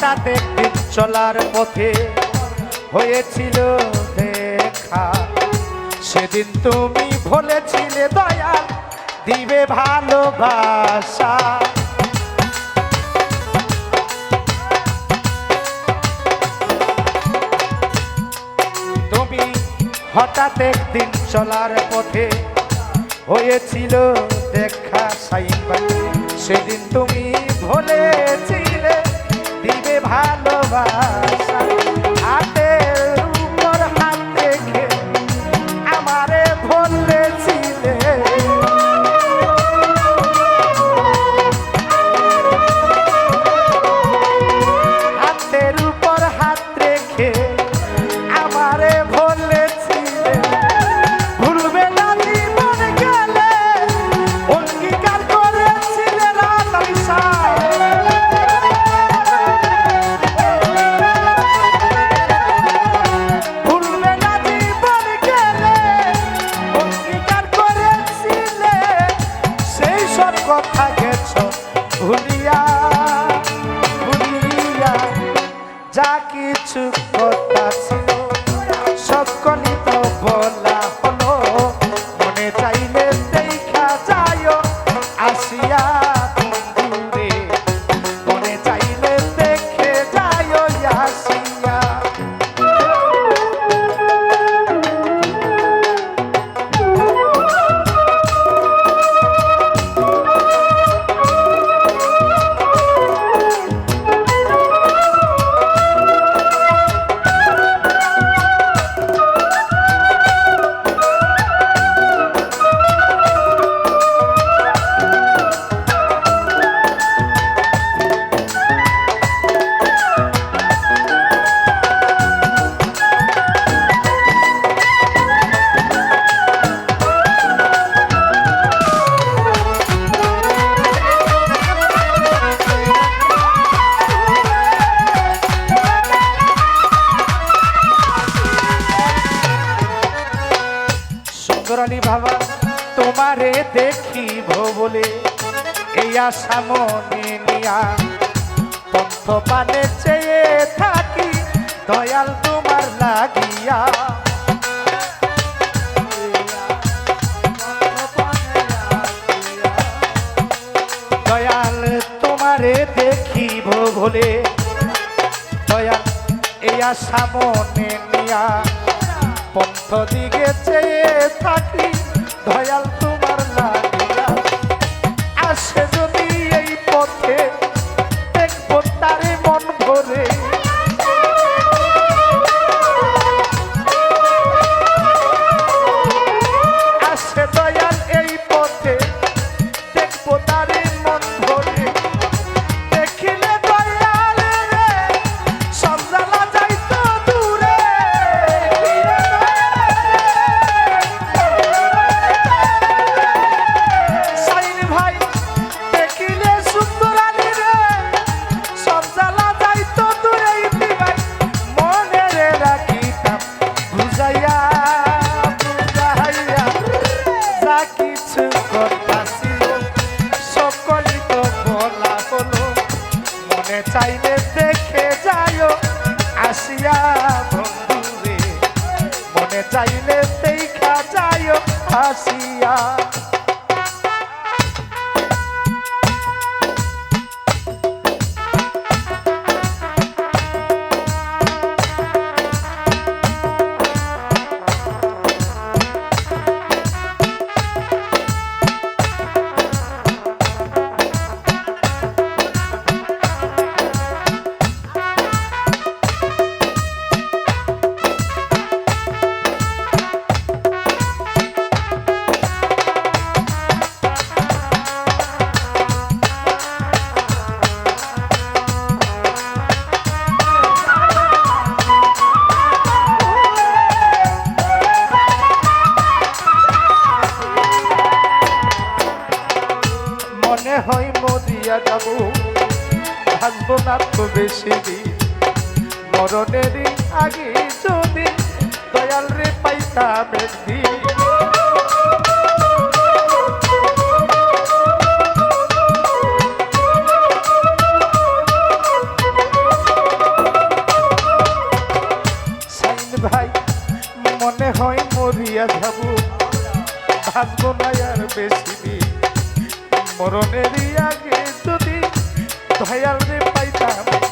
একদিন চলার পথে হয়েছিল দেখা। সেদিন তুমি বলেছিলে দয়াল দিবে ভালোবাসা। তুমি হঠাৎ একদিন চলার পথে হয়েছিল দেখা সাইবাই সেদিন তুমি দিবে ভালোবাসা। কথা গেছ ভুলিয়া ভুলিয়া যা কিছু কথা ছিল সব কলিত বলা দেখিব বলে এই আশা মনে নিয়া পন্থ পানে চেয়ে থাকি, দয়াল তোমার লাগিয়া। দয়াল তোমারে দেখিব বলে, দয়াল এই আশা মনে নিয়া পন্থ দিকে চেয়ে থাকি, দয়াল তোমার কিছু কথা ছিল সকলই তো বলা হলো, মনে চাইলে দেখে যাইও আসিয়া বন্ধুরে। মনে চাইলে দেখা যাইও, আসিয়া বেশি দিন মরণের আগে যদি দয়াল রে পাইতাম একদিন। ভাই, মনে হয় মরিয়া যাব। ভাসবো না আর বেশি মরণের আগে দয়াল রে পাইতাম।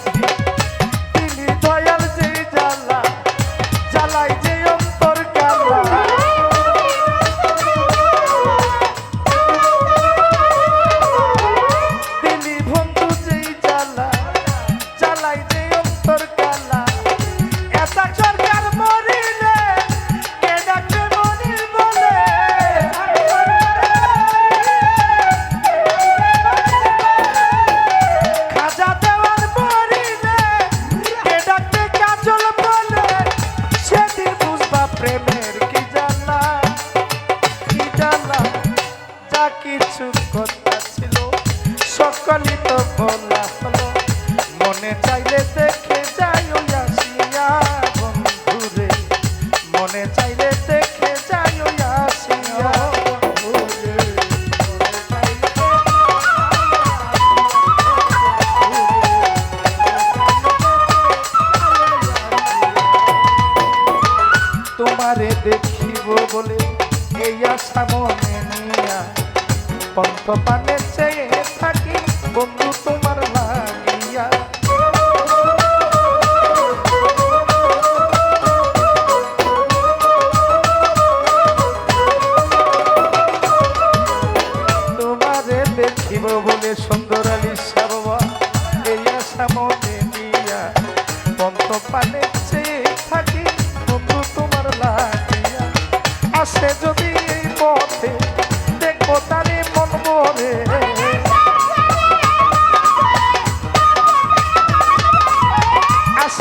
তোমারে দেখিব বলে এই আশা মনে নিয়া। পন্থ পানে চেয়ে থাকি বন্ধু তোমার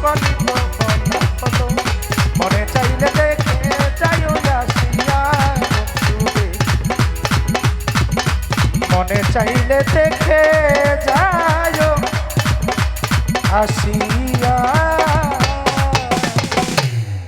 Fuck.